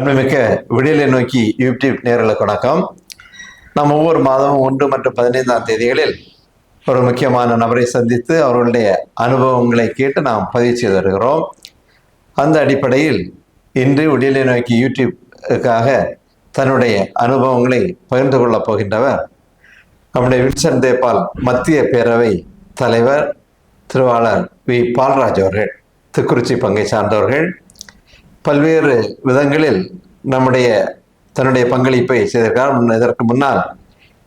அன்புமிக்க விடியலை நோக்கி யூடியூப் நேரலுக்கு வணக்கம். நாம் ஒவ்வொரு மாதமும் ஒன்று மற்றும் பதினைந்தாம் தேதிகளில் ஒரு முக்கியமான நபரை சந்தித்து அவர்களுடைய அனுபவங்களை கேட்டு நாம் பதிவு செய்து வருகிறோம். அந்த அடிப்படையில் இன்று விடியலை நோக்கி யூடியூப்புக்காக தன்னுடைய அனுபவங்களை பகிர்ந்து கொள்ளப் போகின்றவர் நம்முடைய வின்சன் தேபால் மத்திய பேரவை தலைவர் திருவாளர் வி பால்ராஜ் அவர்கள் திருக்குறிச்சி பங்கை சார்ந்தவர்கள் பல்வேறு விதங்களில் நம்முடைய தன்னுடைய பங்களிப்பை செய்திருக்கிறார். முன்ன- இதற்கு முன்னால்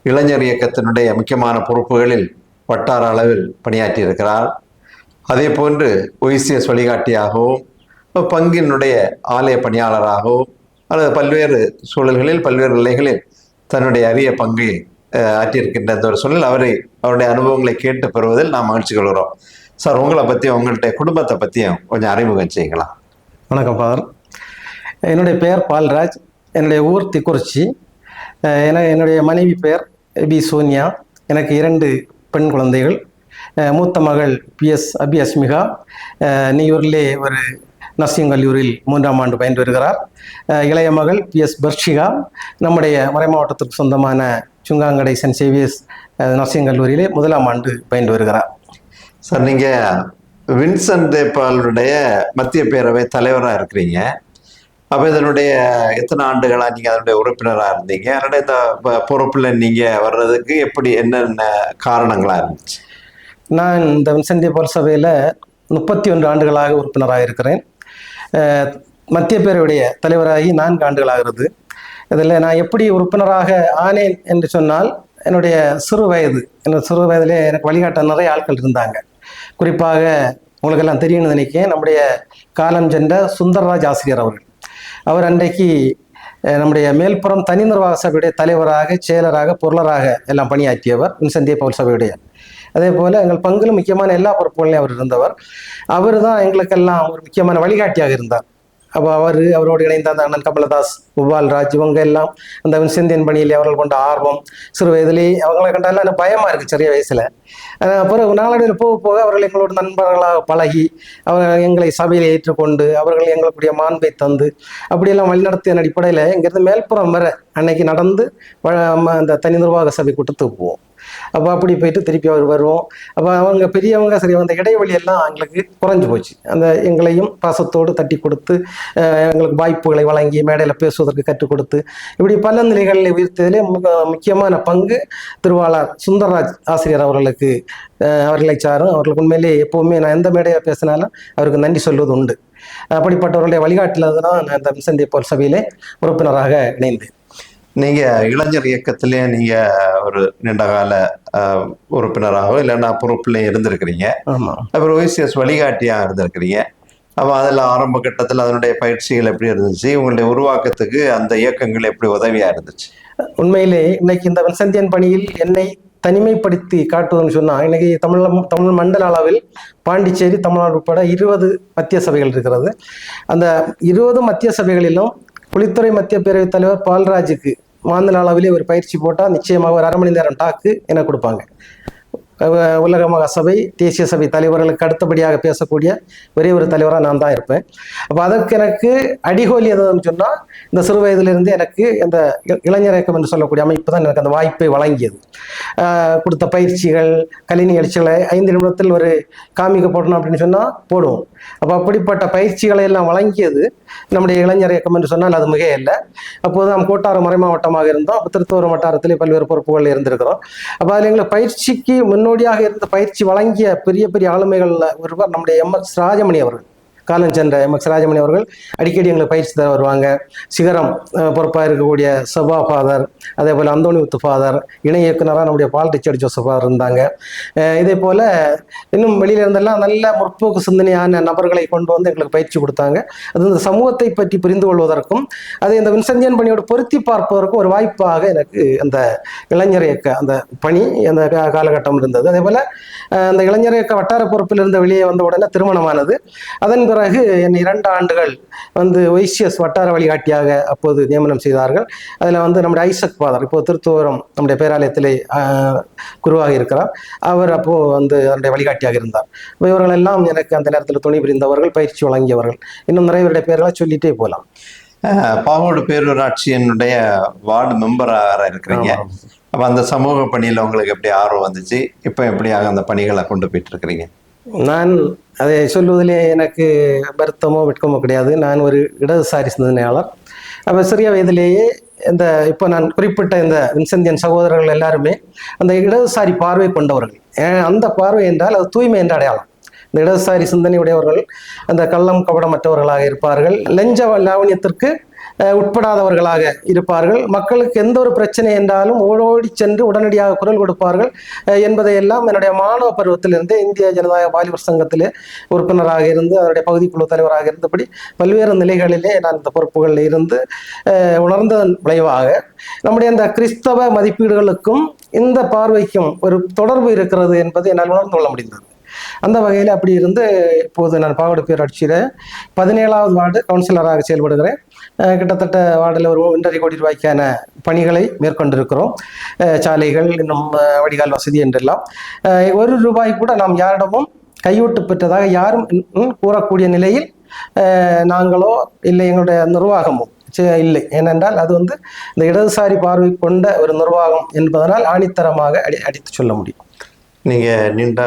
இளைஞர் இயக்கத்தினுடைய முக்கியமான பொறுப்புகளில் வட்டார அளவில் பணியாற்றியிருக்கிறார். அதே போன்று ஒய்சிஎஸ் வழிகாட்டியாகவும் பங்கினுடைய ஆலய பணியாளராகவும் அல்லது பல்வேறு சூழல்களில் பல்வேறு நிலைகளில் தன்னுடைய அரிய பங்கை ஆற்றியிருக்கின்ற இந்த ஒரு சூழல் அவரை அவருடைய அனுபவங்களை கேட்டு பெறுவதில் நாம் மகிழ்ச்சி கொள்கிறோம். சார் உங்களை பற்றியும் உங்களுடைய குடும்பத்தை பற்றியும் கொஞ்சம் அறிமுகம் செய்யலாம். வணக்கம் ஃபாதர் என்னுடைய பெயர் பால்ராஜ். என்னுடைய ஊர் திக்குறிச்சி. என என்னுடைய மனைவி பெயர் பி சோனியா. எனக்கு இரண்டு பெண் குழந்தைகள். மூத்த மகள் பிஎஸ் அபி அஸ்மிகா அஹ் ஒரு நர்சிங் கல்லூரியில் மூன்றாம் ஆண்டு பயின்று வருகிறார் இளைய மகள் பி எஸ் பர்ஷிகா. நம்முடைய மறை மாவட்டத்திற்கு சொந்தமான சுங்காங்கடை சென்ட் சேவியர்ஸ் நர்சிங் கல்லூரியிலே முதலாம் ஆண்டு பயின்று வருகிறார் சார் நீங்கள் வின்சென்ட் தேப்பாலுடைய மத்திய பேரவை தலைவராக இருக்கிறீங்க. அப்போ இதனுடைய எத்தனை ஆண்டுகளாக நீங்கள் அதனுடைய உறுப்பினராக இருந்தீங்க? அதனுடைய இந்த பொறுப்பில் நீங்கள் வர்றதுக்கு எப்படி என்னென்ன காரணங்களாக இருந்துச்சு? நான் இந்த வின்சென்டி போல் சபையில் முப்பத்தி ஒன்று ஆண்டுகளாக உறுப்பினராக இருக்கிறேன். மத்திய பேரவையுடைய தலைவராகி நான்கு ஆண்டுகளாகிறது இதில் நான் எப்படி உறுப்பினராக ஆனேன் என்று சொன்னால் என்னுடைய சிறு வயது என்னோட சிறு வயதிலே எனக்கு வழிகாட்ட நிறைய ஆட்கள் இருந்தாங்க. குறிப்பாக உங்களுக்கெல்லாம் தெரியும்னு நினைக்கிறேன் நம்முடைய காலம் சென்ற சுந்தரராஜ் ஆசிரியர் அவர்கள். அவர் அன்றைக்கு நம்முடைய மேல்புறம் தனி நிர்வாக சபையுடைய தலைவராக செயலராக பொருளராக எல்லாம் பணியாற்றியவர் வின்சென்டிய பவுல் சபையுடைய அதே போல் எங்கள் பங்கிலும் முக்கியமான எல்லா பொறுப்புகளையும் அவர் இருந்தவர். அவர் தான் எங்களுக்கெல்லாம் ஒரு முக்கியமான வழிகாட்டியாக இருந்தார். அப்போ அவர் அவரோடு இணைந்த அந்த அண்ணன் கமலதாஸ் உபால்ராஜ் இவங்க எல்லாம் அந்த வின்செந்தியன் பணியில் அவர்கள் கொண்ட ஆர்வம் சிறு வயதிலே அவங்களை கண்டாலும் எனக்கு பயமாக இருக்குது சிறிய வயசில். பிறகு நாளடைவில் போக போக அவர்கள் எங்களோட நண்பர்களாக பழகி அவர்கள் எங்களை சபையில் ஏற்றுக்கொண்டு அவர்கள் எங்களுடைய மாண்பை தந்து அப்படியெல்லாம் வழிநடத்திய அடிப்படையில் இங்கேருந்து மேல்புறம் வர அன்னைக்கு நடந்து ம- அந்த தனி நிர்வாக சபை கூட்டத்துக்கு போவோம். அப்போ அப்படி போயிட்டு திருப்பி அவர் வருவோம். அப்போ அவங்க பெரியவங்க சரி அந்த இடைவெளியெல்லாம் எங்களுக்கு குறைஞ்சி போச்சு. அந்த எங்களையும் பாசத்தோடு தட்டி கொடுத்து எங்களுக்கு வாய்ப்புகளை வழங்கி மேடையில் பேசுவதற்கு கற்றுக் கொடுத்து இப்படி பல நிலைகளில் உயர்த்ததிலே முக்கியமான பங்கு திருவாளர் சுந்தரராஜ் ஆசிரியர் அவர்களுக்கு அவர்களை சாரும் அவர்களுக்கு உண்மையிலே எப்போவுமே நான் எந்த மேடையில் பேசினாலும் அவருக்கு நன்றி சொல்வது உண்டு. அப்படிப்பட்டவர்களுடைய வழிகாட்டில் தான் நான் இந்த மிசந்தி போல் சபையிலே உறுப்பினராக இணைந்தேன். நீங்கள் இளைஞர் இயக்கத்திலே நீங்கள் ஒரு நீண்டகால அஹ், உறுப்பினராகவோ இல்லைன்னா பொறுப்புலையும் இருந்திருக்கிறீங்க. ஆமாம் அப்புறம் ஓய்சிஎஸ் வழிகாட்டியாக இருந்திருக்கிறீங்க. அப்போ அதில் ஆரம்ப கட்டத்தில் அதனுடைய பயிற்சிகள் எப்படி இருந்துச்சு? உங்களுடைய உருவாக்கத்துக்கு அந்த இயக்கங்கள் எப்படி உதவியாக இருந்துச்சு? உண்மையிலே இன்னைக்கு இந்த வின்சென்டியன் பணியில் என்னை தனிமைப்படுத்தி காட்டுவதுன்னு சொன்னால் இன்னைக்கு தமிழ் தமிழ் மண்டல அளவில் பாண்டிச்சேரி தமிழ்நாடு உட்பட இருபது மத்திய சபைகள் இருக்கிறது. அந்த இருபது மத்திய சபைகளிலும் புலித்துறை மத்திய பேரவைத் தலைவர் பால்ராஜுக்கு மாநில அளவிலே ஒரு பயிற்சி போட்டால் நிச்சயமாக ஒரு அரை மணி நேரம் டாக்கு என கொடுப்பாங்க. உலக மகா சபை தேசிய சபை தலைவர்களுக்கு அடுத்தபடியாக பேசக்கூடிய ஒரே ஒரு தலைவராக நான் தான் இருப்பேன். அப்போ அதற்கு எனக்கு அடிகோலி எதுன்னு சொன்னால் இந்த சிறு வயதிலிருந்து எனக்கு இந்த இ- இளைஞர் இயக்கம் என்று சொல்லக்கூடிய அமைப்பு தான் எனக்கு அந்த வாய்ப்பை வழங்கியது. கொடுத்த பயிற்சிகள் கலை நிகழ்ச்சிகளை ஐந்து நிமிடத்தில் ஒரு காமிக்க போடணும் அப்படின்னு சொன்னால் போடுவோம். அப்போ அப்படிப்பட்ட பயிற்சிகளை எல்லாம் வழங்கியது நம்முடைய இளைஞர் இயக்கம் என்று சொன்னால் அது மிக இல்லை அப்போது நாம் கோட்டாறு மறை மாவட்டமாக இருந்தோம். திருத்தூர் வட்டாரத்திலே பல்வேறு பொறுப்புகள் இருந்திருக்கிறோம். அப்போ அதில் எங்களை பயிற்சிக்கு முன்னோடியாக இருந்த பயிற்சி வழங்கிய பெரிய பெரிய ஆளுமைகளில் ஒருவர் நம்முடைய எம் எஸ் ராஜமணி அவர்கள். காலம் சென்ற எம் எக்ஸ் ராஜமணி அவர்கள் அடிக்கடி எங்களுக்கு பயிற்சி தர வருவாங்க. சிகரம் பொறுப்பாக இருக்கக்கூடிய சபா ஃபாதர் அதே போல் அந்தோணி உத்து ஃபாதர் இணை இயக்குனராக நம்முடைய பால் ரிச்சர்ட் ஜோசஃபாக இருந்தாங்க. இதே போல் இன்னும் வெளியில இருந்தெல்லாம் நல்ல முற்போக்கு சிந்தனையான நபர்களை கொண்டு வந்து எங்களுக்கு பயிற்சி கொடுத்தாங்க. அது இந்த சமூகத்தை பற்றி புரிந்து கொள்வதற்கும் அதை இந்த வின்சென்டியன் பணியோடு பொருத்தி பார்ப்பதற்கும் ஒரு வாய்ப்பாக எனக்கு அந்த இளைஞர் இயக்க அந்த பணி அந்த காலகட்டம் இருந்தது. அதே போல் அந்த இளைஞர் இயக்க வட்டார பொறுப்பில் இருந்து வெளியே வந்த உடனே திருமணமானது. அதன் பிறகு என் இரண்டு ஆண்டுகள் வந்து ஒய்சிஎஸ் வட்டார வழிகாட்டியாக அப்போது நியமனம் செய்தார்கள். அதில் வந்து நம்முடைய ஐசக் ஃபாதர் இப்போ திருத்துவரம் நம்முடைய பேராலயத்திலே குருவாக இருக்கிறார். அவர் அப்போது வந்து அதனுடைய வழிகாட்டி வழிகாட்டியாக இருந்தார். அப்ப இவர்கள் எல்லாம் எனக்கு அந்த நேரத்தில் துணை புரிந்தவர்கள் பயிற்சி வழங்கியவர்கள். இன்னும் நிறைய பேருடைய பேர்களை சொல்லிட்டே போகலாம். பாவோடு பேரூராட்சியினுடைய வார்டு மெம்பராக இருக்கிறீங்க. அப்போ அந்த சமூக பணியில் உங்களுக்கு எப்படி ஆர்வம் வந்துச்சு? இப்போ எப்படியாக அந்த பணிகளை கொண்டு போயிட்டு இருக்கிறீங்க நான் அதை சொல்வதிலே எனக்கு வருத்தமோ வெட்கமோ கிடையாது. நான் ஒரு இடதுசாரி சிந்தனையாளர். அப்போ சிறிய வயதிலேயே இந்த இப்போ நான் குறிப்பிட்ட இந்த வின்சந்தியன் சகோதரர்கள் எல்லாருமே அந்த இடதுசாரி பார்வை கொண்டவர்கள். ஏன் அந்த பார்வை என்றால் அது தூய்மை என்ற அடையாளம். இந்த இடதுசாரி சிந்தனை உடையவர்கள் அந்த கள்ளம் கபடமற்றவர்களாக இருப்பார்கள். லஞ்ச லாவணியத்திற்கு உட்படாதவர்களாக இருப்பார்கள். மக்களுக்கு எந்த ஒரு பிரச்சனை என்றாலும் ஓடோடி சென்று உடனடியாக குரல் கொடுப்பார்கள். என்பதையெல்லாம் என்னுடைய மாணவ பருவத்திலிருந்து இந்திய ஜனநாயக வாலிபர் சங்கத்திலே உறுப்பினராக இருந்து அதனுடைய பகுதிக்குழு தலைவராக இருந்தபடி பல்வேறு நிலைகளிலே நான் இந்த பொறுப்புகளில் இருந்து உணர்ந்ததன் விளைவாக நம்முடைய இந்த கிறிஸ்தவ மதிப்பீடுகளுக்கும் இந்த பார்வைக்கும் ஒரு தொடர்பு இருக்கிறது என்பதை என்னால் உணர்ந்து கொள்ள முடிந்தது. அந்த வகையில் அப்படி இருந்து இப்போது நான் பாவடு பேராட்சியில் பதினேழாவது வார்டு கவுன்சிலராக செயல்படுகிறேன். கிட்டத்தட்ட வார்டில் ஒரு ஒன்றரை கோடி ரூபாய்க்கான பணிகளை மேற்கொண்டிருக்கிறோம். சாலைகள் இன்னும் வடிகால் வசதி என்றெல்லாம். ஒரு ரூபாய் கூட நாம் யாரிடமும் கையூட்டு பெற்றதாக யாரும் கூறக்கூடிய நிலையில் நாங்களோ இல்லை எங்களுடைய நிர்வாகமோ சே- இல்லை. ஏனென்றால் அது வந்து இந்த இடதுசாரி பார்வை கொண்ட ஒரு நிர்வாகம் என்பதனால் ஆணித்தரமாக அடி அடித்து சொல்ல முடியும். நீங்கள் நீண்ட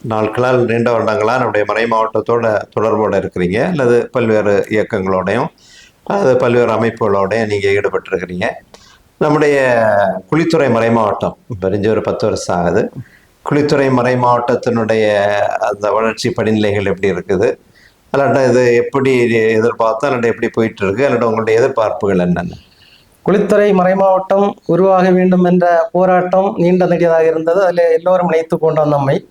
நாட்களால் நீண்ட வருடங்களாக நம்முடைய மறை மாவட்டத்தோட தொடர்போடு இருக்கிறீங்க. அல்லது பல்வேறு இயக்கங்களோடையும் அது பல்வேறு அமைப்புகளோட நீங்கள் ஈடுபட்டிருக்கிறீங்க. நம்முடைய குளித்துறை மறை மாவட்டம் பெரிஞ்ச ஒரு பத்து வருஷம் ஆகுது. குளித்துறை மறை மாவட்டத்தினுடைய அந்த வளர்ச்சி படிநிலைகள் எப்படி இருக்குது? அல்லாட்ட இது எப்படி எதிர்பார்த்தா அல்லாட்ட எப்படி போயிட்டு இருக்கு அல்லாட்ட உங்களுடைய எதிர்பார்ப்புகள் என்னென்ன? குளித்துறை மறைமாவட்டம் உருவாக வேண்டும் என்ற போராட்டம் நீண்ட நெடியதாக இருந்தது. அதில் எல்லோரும் நினைத்து கொண்டோம் நம்மை.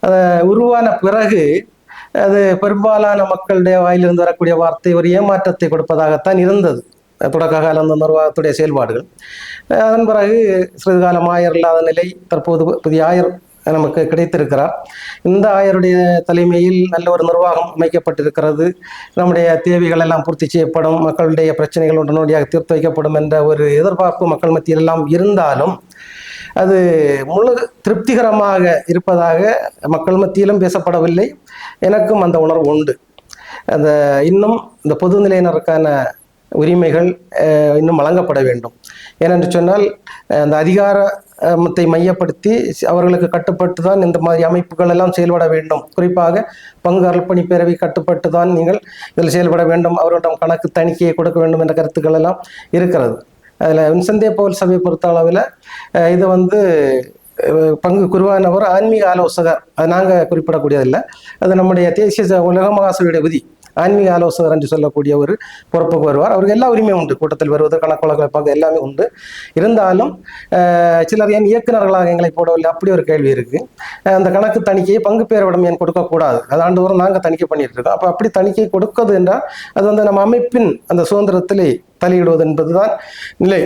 அதை உருவான பிறகு அது பெரும்பாலான மக்களுடைய வாயிலிருந்து வரக்கூடிய வார்த்தை ஒரு ஏமாற்றத்தை கொடுப்பதாகத்தான் இருந்தது. தொடக்க கால அந்த நிர்வாகத்துடைய செயல்பாடுகள். அதன் பிறகு சிறிது காலம் ஆயர் இல்லாத நிலை தற்போது புதிய ஆயர் நமக்கு கிடைத்திருக்கிறார். இந்த ஆயருடைய தலைமையில் நல்ல ஒரு நிர்வாகம் அமைக்கப்பட்டிருக்கிறது. நம்முடைய தேவைகள் எல்லாம் பூர்த்தி செய்யப்படும் மக்களுடைய பிரச்சனைகள் உடனடியாக தீர்த்து வைக்கப்படும் என்ற ஒரு எதிர்பார்ப்பு மக்கள் மத்தியில் எல்லாம் இருந்தாலும் அது முழு திருப்திகரமாக இருப்பதாக மக்கள் மத்தியிலும் பேசப்படவில்லை. எனக்கும் அந்த உணர்வு உண்டு. அந்த இன்னும் இந்த பொதுநிலையினருக்கான உரிமைகள் இன்னும் வழங்கப்பட வேண்டும். ஏனென்று சொன்னால் அந்த அதிகாரத்தை மையப்படுத்தி அவர்களுக்கு கட்டுப்பட்டு தான் இந்த மாதிரி அமைப்புகள் எல்லாம் செயல்பட வேண்டும். குறிப்பாக பங்கு அர்ப்பணி பேரவை கட்டுப்பட்டு தான் நீங்கள் இதில் செயல்பட வேண்டும். அவர்களிடம் கணக்கு தணிக்கையை கொடுக்க வேண்டும் என்ற கருத்துக்கள் எல்லாம் இருக்கிறது. அதில் வின்சந்தே பவுல் சபையை பொறுத்த அளவில் இது வந்து பங்கு குருவானவர் ஆன்மீக ஆலோசகர். அது நாங்கள் குறிப்பிடக்கூடியதில்லை. அது நம்முடைய தேசிய உலக மகாசபையுடைய விதி. ஆன்மீக ஆலோசகர் என்று சொல்லக்கூடிய ஒரு பொறுப்புக்கு வருவார். அவருக்கு எல்லா உரிமையும் உண்டு. கூட்டத்தில் வருவது கணக்கு வழக்கு எல்லாமே உண்டு. இருந்தாலும் சிலர் ஏன் இயக்குநர்களாக எங்களை போடவில்லை? அப்படி ஒரு கேள்வி இருக்கு. அந்த கணக்கு தணிக்கையை பங்கு பேரவிடம் ஏன் கொடுக்கக்கூடாது? அது ஆண்டுதோறும் நாங்கள் தணிக்கை பண்ணிட்டு இருக்கோம். அப்போ அப்படி தணிக்கை கொடுக்கிறது என்றால் அது வந்து நம்ம அமைப்பின் அந்த சுதந்திரத்திலே தலையிடுவது என்பதுதான் நிலை.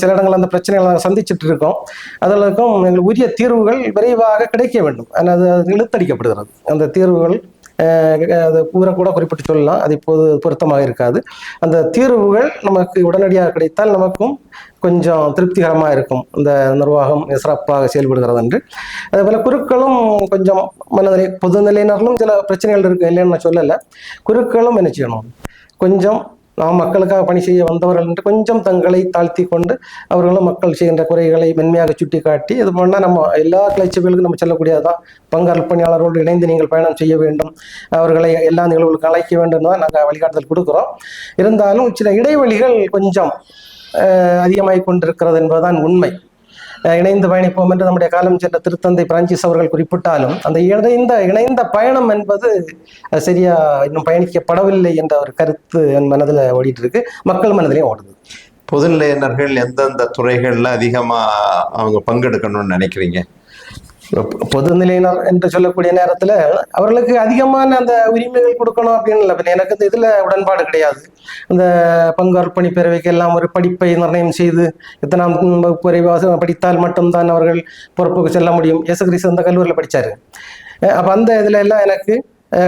சில இடங்கள் அந்த பிரச்சனைகளை நாங்கள் சந்திச்சுட்டு இருக்கோம். அதற்கும் எங்களுக்கு உரிய தீர்வுகள் விரைவாக கிடைக்க வேண்டும். ஆனால் அது இழுத்தடிக்கப்படுகிறது அந்த தீர்வுகள் அது பூரா கூட குறிப்பிட்டு சொல்லலாம். அது இப்போது பொருத்தமாக இருக்காது. அந்த தீர்வுகள் நமக்கு உடனடியாக கிடைத்தால் நமக்கும் கொஞ்சம் திருப்திகரமாக இருக்கும். இந்த நிர்வாகம் சிறப்பாக செயல்படுகிறது என்று. அதே போல் குருக்களும் கொஞ்சம் மனநிலை பொதுநிலையினர்களும் சில பிரச்சனைகள் இருக்கு இல்லைன்னு நான் சொல்லலை. குருக்களும் என்ன செய்யணும்? கொஞ்சம் நாம் மக்களுக்காக பணி செய்ய வந்தவர்கள் என்று கொஞ்சம் தங்களை தாழ்த்தி கொண்டு அவர்களும் மக்கள் செய்கின்ற குறைகளை மென்மையாக சுட்டி காட்டி இது பண்ணால் நம்ம எல்லா கிளைச்சபைகளுக்கும் நம்ம செல்லக்கூடியதுதான். பங்காளி பணியாளர்களோடு இணைந்து நீங்கள் பயணம் செய்ய வேண்டும். அவர்களை எல்லா நிகழ்வுகளுக்கும் அழைக்க வேண்டும் தான் நாங்கள் வழிகாட்டுதல் கொடுக்குறோம். இருந்தாலும் சில இடைவெளிகள் கொஞ்சம் அஹ், அதிகமாகிக் கொண்டிருக்கிறது என்பதுதான் உண்மை. இணைந்து பயணிப்போம் என்று நம்முடைய காலம் சென்ற திருத்தந்தை பிரான்சிஸ் அவர்கள் குறிப்பிட்டாலும் அந்த இணைந்த இணைந்த பயணம் என்பது சரியா இன்னும் பயணிக்கப்படவில்லை என்ற ஒரு கருத்து என் மனதில் ஓடிட்டு இருக்கு மக்கள் மனதிலையும் ஓடுது. பொதுநிலையினர்கள் எந்தெந்த துறைகளில் அதிகமாக அவங்க பங்கெடுக்கணும்னு நினைக்கிறீங்க? பொதுநிலையினர் என்று சொல்லக்கூடிய நேரத்தில் அவர்களுக்கு அதிகமான அந்த உரிமைகள் கொடுக்கணும் அப்படின்னு இல்லை. எனக்கு இந்த இதில் உடன்பாடு கிடையாது. இந்த பங்கு அர்ப்பணி பேரவைக்கு எல்லாம் ஒரு படிப்பை நிர்ணயம் செய்து இத்தனாம் வகுப்பு வரை படித்தால் மட்டும்தான் அவர்கள் பொறுப்புக்கு செல்ல முடியும். இயேசு கிறிஸ்து அந்த கல்லூரியில் படித்தார் அப்போ அந்த இதில் எல்லாம் எனக்கு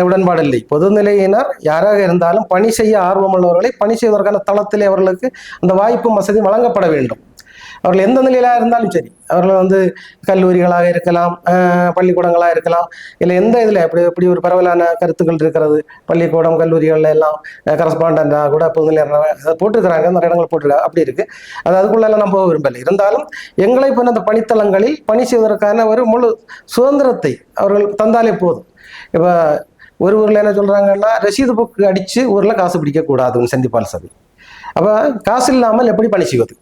உடன்பாடு இல்லை. பொதுநிலையினர் யாராக இருந்தாலும் பணி செய்ய ஆர்வமுள்ளவர்களை பணி செய்வதற்கான தளத்திலே அவர்களுக்கு அந்த வாய்ப்பும் வசதி வழங்கப்பட வேண்டும். அவர்கள் எந்த நிலையிலாக இருந்தாலும் சரி. அவர்கள் வந்து கல்லூரிகளாக இருக்கலாம் பள்ளிக்கூடங்களாக இருக்கலாம். இல்லை எந்த இதில் அப்படி எப்படி ஒரு பரவலான கருத்துக்கள் இருக்கிறது. பள்ளிக்கூடம் கல்லூரிகளில் எல்லாம் கரஸ்பாண்டாக கூட புதுநிலை போட்டிருக்கிறாங்க. நிறைய இடங்கள் போட்டிருக்காங்க அப்படி இருக்குது அது அதுக்குள்ளெல்லாம் நம்ம போக விரும்பலை. இருந்தாலும் எங்களை போன அந்த பணித்தளங்களில் பணி செய்வதற்கான ஒரு முழு சுதந்திரத்தை அவர்கள் தந்தாலே போதும். இப்போ ஒரு ஊரில் என்ன சொல்கிறாங்கன்னா ரசீது புக்கு அடித்து ஊரில் காசு பிடிக்கக்கூடாதுன்னு சந்திப்பால் சபை அப்போ காசு இல்லாமல் எப்படி பணி செய்வது?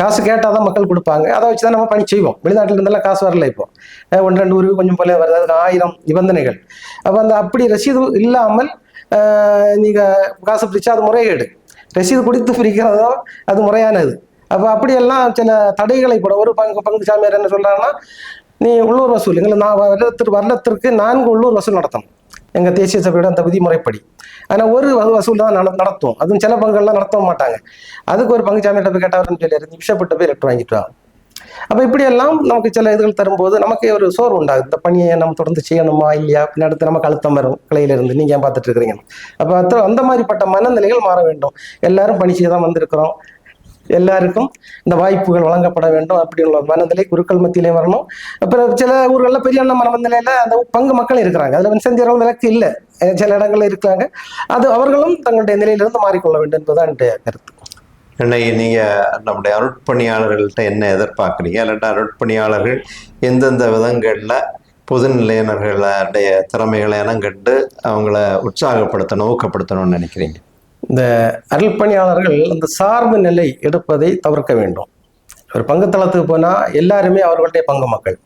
காசு கேட்டால் தான் மக்கள் கொடுப்பாங்க. அதை வச்சு தான் நம்ம பணி செய்வோம். வெளிநாட்டில் இருந்தெல்லாம் காசு வரல இப்போ. ஒன்று ரெண்டு ஊருக்கு கொஞ்சம் போல வருது. அதுக்கு ஆயிரம் நிபந்தனைகள். அப்போ அந்த அப்படி ரசீது இல்லாமல் நீங்கள் காசு பிரித்தா அது முறைகேடு. ரசீது கொடுத்து பிரிக்கிறதோ அது முறையானது. அப்போ அப்படியெல்லாம் சில தடைகளை போட ஒரு பங்கு பங்கு சாமியார் என்ன சொல்கிறாங்கன்னா நீ உள்ளூர் வசூல். எங்களை நான் வருடத்திற்கு வருடத்திற்கு நான்கு உள்ளூர் வசூல் நடத்தணும். எங்கள் தேசிய சபையோட அந்த விதிமுறைப்படி. ஆனால் ஒரு வ- வசூல் தான் நட நடத்துவோம் அதுவும் சில பங்குகள்லாம் நடத்த மாட்டாங்க. அதுக்கு ஒரு பங்கு சாமியிட்ட போய் கேட்டவர்னு சொல்லி விஷப்பட்டு போய் லெட்டர் வாங்கிட்டு வா. அப்போ இப்படியெல்லாம் நமக்கு சில இதுகள் தரும்போது நமக்கு ஒரு சோர்வு உண்டாகும் இந்த பணியை நம்ம தொடர்ந்து செய்யணுமா இல்லையா? அடுத்து நமக்கு அழுத்தம் வரும் கிளையிலிருந்து நீங்க ஏன் பார்த்துட்டு இருக்கிறீங்க? அப்போ அந்த அந்த மாதிரிப்பட்ட மனநிலைகள் மாற வேண்டும். எல்லாரும் பணி செய்ய தான் வந்திருக்கிறோம். எல்லாருக்கும் இந்த வாய்ப்புகள் வழங்கப்பட வேண்டும் அப்படின்ற மனநிலை குருக்கள் மத்தியிலே வரணும். அப்புறம் சில ஊர்களில் பெரிய அண்ணன் மனநிலையில அந்த பங்கு மக்கள் இருக்கிறாங்க. அதில் வின்செந்தியர்கள் விலக்கு இல்லை. சில இடங்கள்ல இருக்காங்க அது அவர்களும் தங்களுடைய நிலையிலிருந்து மாறிக்கொள்ள வேண்டும் என்பதுதான் என்னுடைய கருத்து. இன்னைக்கு நீங்க நம்முடைய அருட்பணியாளர்கள்ட்ட என்ன எதிர்பார்க்குறீங்க? இல்லாட்டா அருட்பணியாளர்கள் எந்தெந்த விதங்கள்ல பொதுநிலையினர்களுடைய திறமைகளை இனங்கண்டு அவங்கள உற்சாகப்படுத்தணும் ஊக்கப்படுத்தணும்னு நினைக்கிறீங்க? இந்த அருள் பணியாளர்கள் அந்த சார்பு நிலை எடுப்பதை தவிர்க்க வேண்டும். ஒரு பங்குத்தளத்துக்கு போனால் எல்லாருமே அவர்களுடைய பங்கு மக்கள்.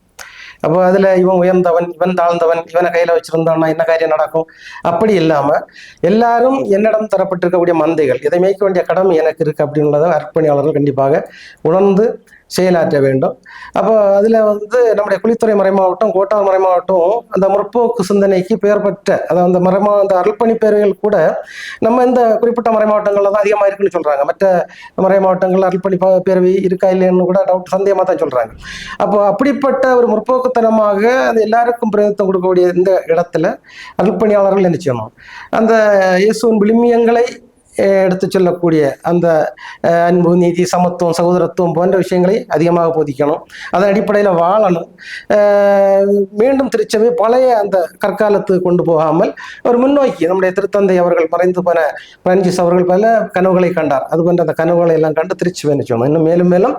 அப்போ அதில் இவன் உயர்ந்தவன் இவன் தாழ்ந்தவன் இவனை கையில் வச்சிருந்தான்னா என்ன காரியம் நடக்கும்? அப்படி இல்லாமல் எல்லாரும் என்னிடம் தரப்பட்டிருக்கக்கூடிய மந்தைகள் இதை மேய்க்க வேண்டிய கடமை எனக்கு இருக்குது அப்படின்றத அர்ப்பணியாளர்கள் கண்டிப்பாக உணர்ந்து செயலாற்ற வேண்டும். அப்போ அதில் வந்து நம்முடைய குளித்துறை மறைமாவட்டம் கோட்டார் மறைமாவட்டம் அந்த முற்போக்கு சிந்தனைக்கு பெயர் பெற்ற அதாவது அந்த மறைமா அந்த அருள்பணி பேர்கள் கூட நம்ம இந்த குறிப்பிட்ட மறை மாவட்டங்களில் தான் அதிகமாக இருக்குன்னு சொல்கிறாங்க மற்ற மறை மாவட்டங்கள் பேரவை இருக்கா இல்லைன்னு கூட டவுட் சந்தேகமாக தான் சொல்கிறாங்க அப்போ அப்படிப்பட்ட ஒரு முற்போக்குத்தனமாக அது எல்லாருக்கும் பிரதிநிதித்துவம் கொடுக்கக்கூடிய இந்த இடத்துல அருள்பணியாளர்கள் என்ன செய்யணும் அந்த இயேசுவின் விளிமியங்களை எடுத்து எடுத்துச் சொல்லக்கூடிய அந்த அன்பு நீதி சமத்துவம் சகோதரத்துவம் போன்ற விஷயங்களை அதிகமாக போதிக்கணும் அதன் அடிப்படையில் வாழணும் மீண்டும் திருச்சபை பழைய அந்த கற்காலத்துக்கு கொண்டு போகாமல் ஒரு முன்னோக்கி நம்முடைய திருத்தந்தை அவர்கள் மறைந்து போன பிரான்சிஸ் அவர்கள் பல கனவுகளை கண்டார் அது போன்ற அந்த கனவுகளை எல்லாம் கண்டு திருச்சி சொன்னோம் இன்னும் மேலும் மேலும்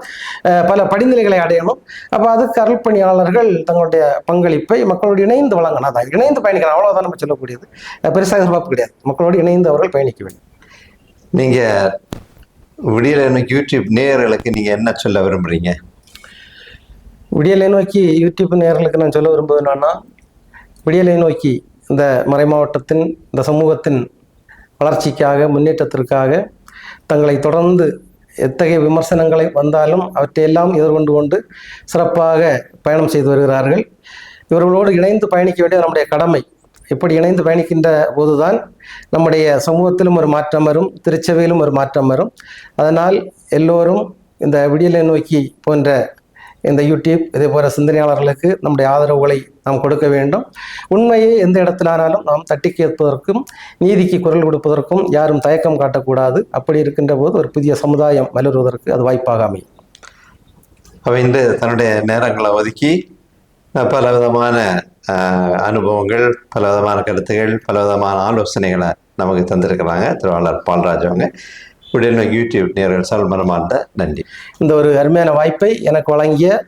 பல படிநிலைகளை அடையணும் அப்போ அதுக்கு அருள்பணியாளர்கள் தங்களுடைய பங்களிப்பை மக்களோடு இணைந்து வழங்கணும் அதான் இணைந்து பயணிக்கணும் அவ்வளோதான் நம்ம சொல்லக்கூடியது பெருசாக எதிர்பார்ப்பு கிடையாது மக்களோடு இணைந்து அவர்கள் பயணிக்க வேண்டும் நீங்க விடியலை எனக்கு யூடியூப் நேயர்களுக்கு நீங்க என்ன சொல்ல விரும்புறீங்க? விடியலை நோக்கி யூடியூப் நேயர்களுக்கு நான் சொல்ல விரும்புவது என்னன்னா விடியலை நோக்கி இந்த மறை மாவட்டத்தின் இந்த சமூகத்தின் வளர்ச்சிக்காக முன்னேற்றத்திற்காக தங்களை தொடர்ந்து எத்தகைய விமர்சனங்களை வந்தாலும் அவற்றையெல்லாம் எதிர்கொண்டு கொண்டு சிறப்பாக பயணம் செய்து வருகிறார்கள். இவர்களோடு இணைந்து பயணிக்க வேண்டிய நம்முடைய கடமை. இப்படி இணைந்து பயணிக்கின்ற போதுதான் நம்முடைய சமூகத்திலும் ஒரு மாற்றம் வரும் திருச்சபையிலும் ஒரு மாற்றம் வரும். அதனால் எல்லோரும் இந்த விடியலை நோக்கி போன்ற இந்த யூடியூப் இதே போன்ற சிந்தனையாளர்களுக்கு நம்முடைய ஆதரவுகளை நாம் கொடுக்க வேண்டும். உண்மையை எந்த இடத்திலானாலும் நாம் தட்டி கேட்பதற்கும் நீதிக்கு குரல் கொடுப்பதற்கும் யாரும் தயக்கம் காட்டக்கூடாது. அப்படி இருக்கின்ற போது ஒரு புதிய சமுதாயம் வளருவதற்கு அது வாய்ப்பாக அமையும். அவ இன்று தன்னுடைய நேரங்களை ஒதுக்கி பல விதமான அனுபவங்கள் பல விதமான கருத்துகள் பல விதமான ஆலோசனைகளை நமக்கு தந்திருக்கிறாங்க திருவாளர் பால்ராஜ் அவங்க. உடனே யூடியூப் நேர்கள் சால் நன்றி. இந்த ஒரு அருமையான வாய்ப்பை எனக்கு வழங்கிய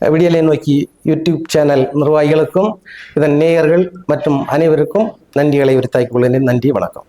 விடியலை நோக்கி யூடியூப் சேனல் நிர்வாகிகளுக்கும் இதன் நேயர்கள் மற்றும் அனைவருக்கும் நன்றிகளை உரித்தாக்கிக் கொள்கிறேன். நன்றி வணக்கம்.